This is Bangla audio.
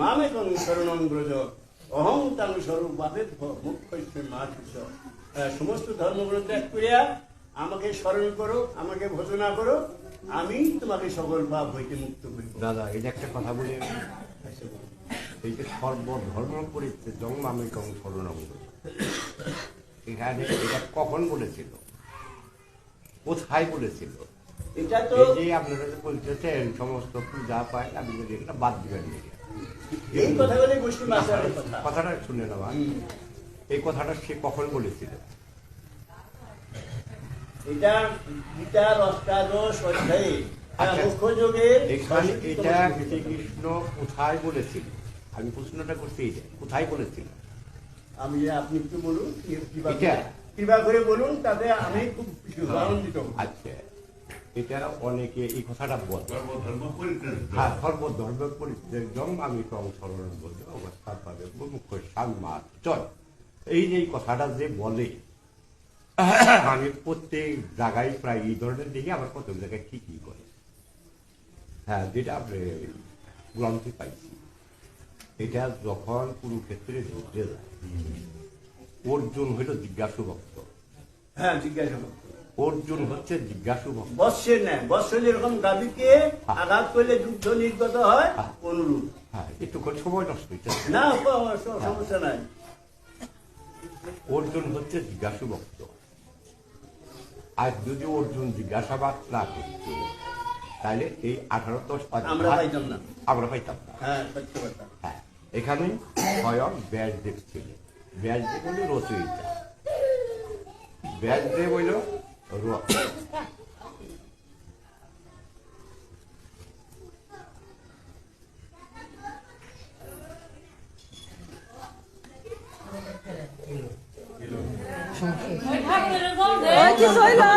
মামেকং শরণং ব্রজ। অহং তাং স্বরূপাদের মুখ্য মা সমস্ত ধর্মগুলো ত্যাগ করিয়া আমাকে স্মরণ করো আমাকে ভজনা করো আমি তোমাকে সকল পাপ হইতে মুক্ত করিব। দাদা এটা একটা কথা বলি এই যে সর্বধর্ম পরিত্যাগ মামিকং শরণং এখানে এটা কখন বলেছিল? কোথায় বলেছিল? এটা তো এই যে আপনারা যে বলতেছেন সমস্ত পূজা পায় আমি বলি এটা বাদ দিবেন। এই কথাগুলি গোষ্ঠী মাস্টারের কথা। কথাটা শুনে নেওয়া এই কথাটা সে কখন বলেছিল? এটা গীতার অষ্টাদশ অধ্যায়ে। আচ্ছা। এটা শ্রীকৃষ্ণ কোথায় বলেছিল? আমি প্রশ্নটা করছি এই কোথায় বলেছিল? আমি আপনি একটু বলুন কি- কিবা এটা? করে- বলুন তাতে আমি খুব আনন্দিত। আচ্ছা। এটা অনেকে এই কথাটা বলে। হ্যাঁ সর্বধর্ম পরিত্যাগম আমি সংসরণ বলতে অবস্থা পাবে মুখ্য সালমার চল। এই যে কথাটা যে বলে, আমি প্রত্যেক জায়গায় প্রায় এই ধরনের দেখি, আবার কত জায়গায় ঠিকই করে। হ্যাঁ যেটা আপনি গ্রন্থে পাইছি, এটা যখন কুরুক্ষেত্রে যুদ্ধে যায়, অর্জুন হইল জিজ্ঞাসু ভক্ত। হ্যাঁ জিজ্ঞাসা করুন। অর্জুন হচ্ছে জিজ্ঞাসু বৎসের ন্যায় বৎস যেরকম গাভীকে আঘাত করলে যুদ্ধ নির্গত হয় অনুরূপ। হ্যাঁ একটুক্ষণ সময় নষ্ট হইতে না সমস্যা নাই। অর্জুন হচ্ছে জিজ্ঞাসু ভক্ত। আর যদি অর্জুন জিজ্ঞাসাবাদ না করতো তাহলে এই আঠারো দশ আমরা পাইতাম না। আমরা পাইতাম না। হ্যাঁ হ্যাঁ এখানে স্বয়ং ব্যাসদেব ছিল ব্যাসদেব হইল রচয়িতা। ব্যাসদেব হইল あるわ Ay, que soy la...